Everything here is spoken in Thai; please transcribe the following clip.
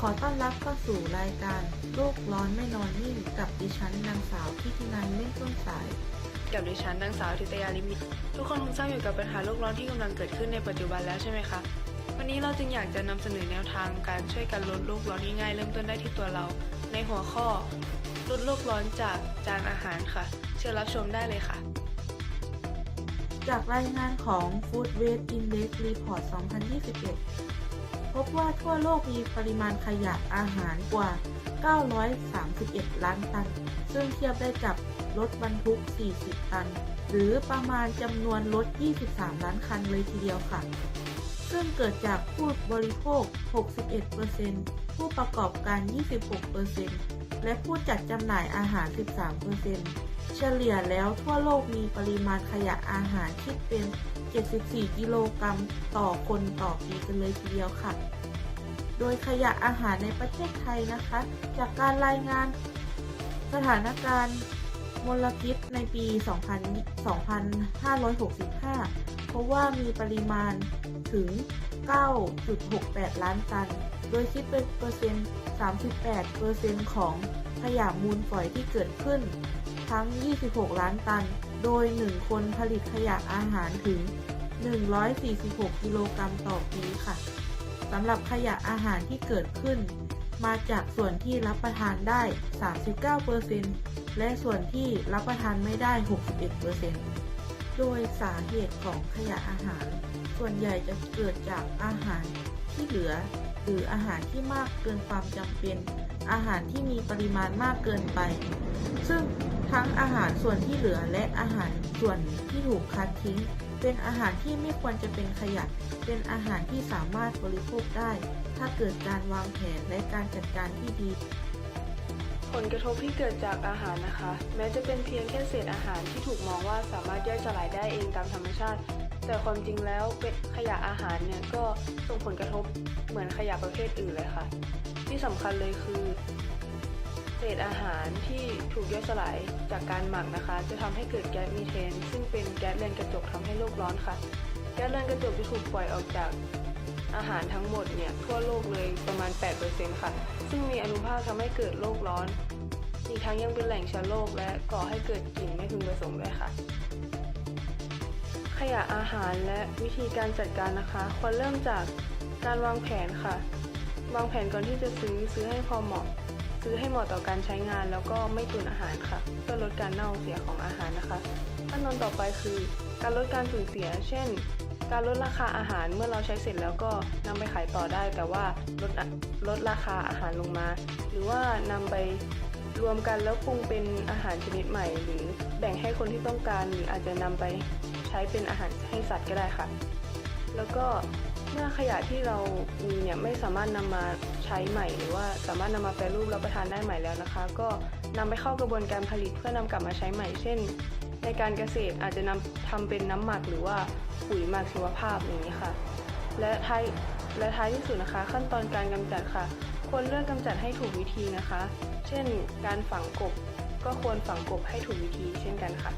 ขอต้อนรับเข้าสู่รายการโลกร้อนไม่นอนนิ่งกับดิฉันนางสาวทิตินันเล่นต้นสาย กับดิฉันนางสาวทิตยาลิมิตทุกคนคงทราบอยู่กับปัญหาโลกร้อนที่กำลังเกิดขึ้นในปัจจุบันแล้วใช่ไหมคะ วันนี้เราจึงอยากจะนำเสนอแนวทางการช่วยกันลดโลกร้อนง่ายๆเริ่มต้นได้ที่ตัวเรา ในหัวข้อลดโลกร้อนจากจานอาหารค่ะ เชิญรับชมได้เลยค่ะจากรายงานของ Food Waste Index Report 2021 พบว่าทั่วโลกมีปริมาณขยะอาหารกว่า 931 ล้านตัน ซึ่งเทียบได้กับรถบรรทุก 40 ตัน หรือประมาณจำนวนรถ 23 ล้านคันเลยทีเดียวค่ะ ซึ่งเกิดจากผู้บริโภค 61%ผู้ประกอบการ 26%และผู้จัดจำหน่ายอาหาร 13%เฉลี่ยแล้วทั่วโลกมีปริมาณขยะอาหารคิดเป็น 74 กิโลกรัมต่อคนต่อปีกันเลยทีเดียวค่ะ โดยขยะอาหารในประเทศไทยนะคะ จากการรายงานสถานการณ์มลพิษในปี2000 2565 เพราะว่ามีปริมาณถึง 9.68 ล้านตัน โดยคิดเป็นเปอร์เซ็นต์ 38 เปอร์เซ็นต์ของขยะมูลฝอยที่เกิดขึ้น ทั้ง 26 ล้านตัน โดย 1 คนผลิตขยะอาหารถึง 146 กิโลกรัมต่อปีค่ะสำหรับขยะอาหารที่เกิดขึ้น มาจากส่วนที่รับประทานได้ 39%และส่วนที่รับประทานไม่ได้ 61%โดยสาเหตุของขยะอาหาร ส่วนใหญ่จะเกิดจากอาหารที่เหลือ หรืออาหารที่มากเกินความจำเป็น อาหารที่มีปริมาณมากเกินไป ซึ่งทั้งอาหารส่วนที่เหลือและอาหารส่วนที่ถูกคัดทิ้ง เป็นอาหารที่ไม่ควรจะเป็นขยะ เป็นอาหารที่สามารถบริโภคได้ ถ้าเกิดการวางแผนและการจัดการที่ดี ผลกระทบที่เกิดจากอาหารนะคะ แม้จะเป็นเพียงแค่เศษอาหารที่ถูกมองว่าสามารถย่อยสลายได้เองตามธรรมชาติ แต่ความจริงแล้วเป็นขยะอาหารเนี่ยก็ส่งผลกระทบเหมือนขยะประเภทอื่นเลยค่ะ ที่สำคัญเลยคือเศษอาหารที่ถูกย่อยสลายจากการหมักนะคะ จะทำให้เกิดแก๊สมีเทน ซึ่งเป็นแก๊สเรือนกระจกทำให้โลกร้อนค่ะ แก๊สเรือนกระจกจะถูกปล่อยออกจาก อาหารทั้งหมดเนี่ยทั่วโลกเลยประมาณ 8%ค่ะ ซึ่งมีอนุภาคทำให้เกิดโลกร้อน อีกทั้งยังเป็นแหล่งเชื้อโรคและก่อให้เกิดกลิ่นไม่พึงประสงค์ด้วยค่ะ ขยะอาหารและวิธีการจัดการนะคะ ควรเริ่มจากการวางแผนค่ะ วางแผนก่อนที่จะซื้อซื้อให้พอเหมาะ ซื้อให้เหมาะต่อการใช้งานแล้วก็ไม่ตุนอาหารค่ะ เพื่อลดการเน่าเสียของอาหารนะคะขั้นตอนต่อไปคือ การลดการสูญเสีย เช่น การลดราคาอาหารเมื่อเราใช้เสร็จแล้วก็นำไปขายต่อได้ แต่ว่าลดลดราคาอาหารลงมา หรือว่านำไปรวมกันแล้วปรุงเป็นอาหารชนิดใหม่ หรือแบ่งให้คนที่ต้องการหรืออาจจะนำไปใช้เป็นอาหารให้สัตว์ก็ได้ค่ะ แล้วก็เมื่อขยะที่เรามีเนี่ยไม่สามารถนำมาใช้ใหม่ หรือว่าสามารถนำมาแปรรูปรับประทานได้ใหม่แล้วนะคะ ก็นำไปเข้ากระบวนการผลิตเพื่อนำกลับมาใช้ใหม่ เช่น ในการเกษตรอาจจะนำทำเป็นน้ำหมักหรือว่าปุ๋ยหมักชีวภาพอย่างนี้ค่ะ และท้ายและท้ายที่สุดนะคะ ขั้นตอนการกำจัดค่ะ ควรเลือกกำจัดให้ถูกวิธีนะคะ เช่น การฝังกบก็ควรฝังกบให้ถูกวิธีเช่นกันค่ะ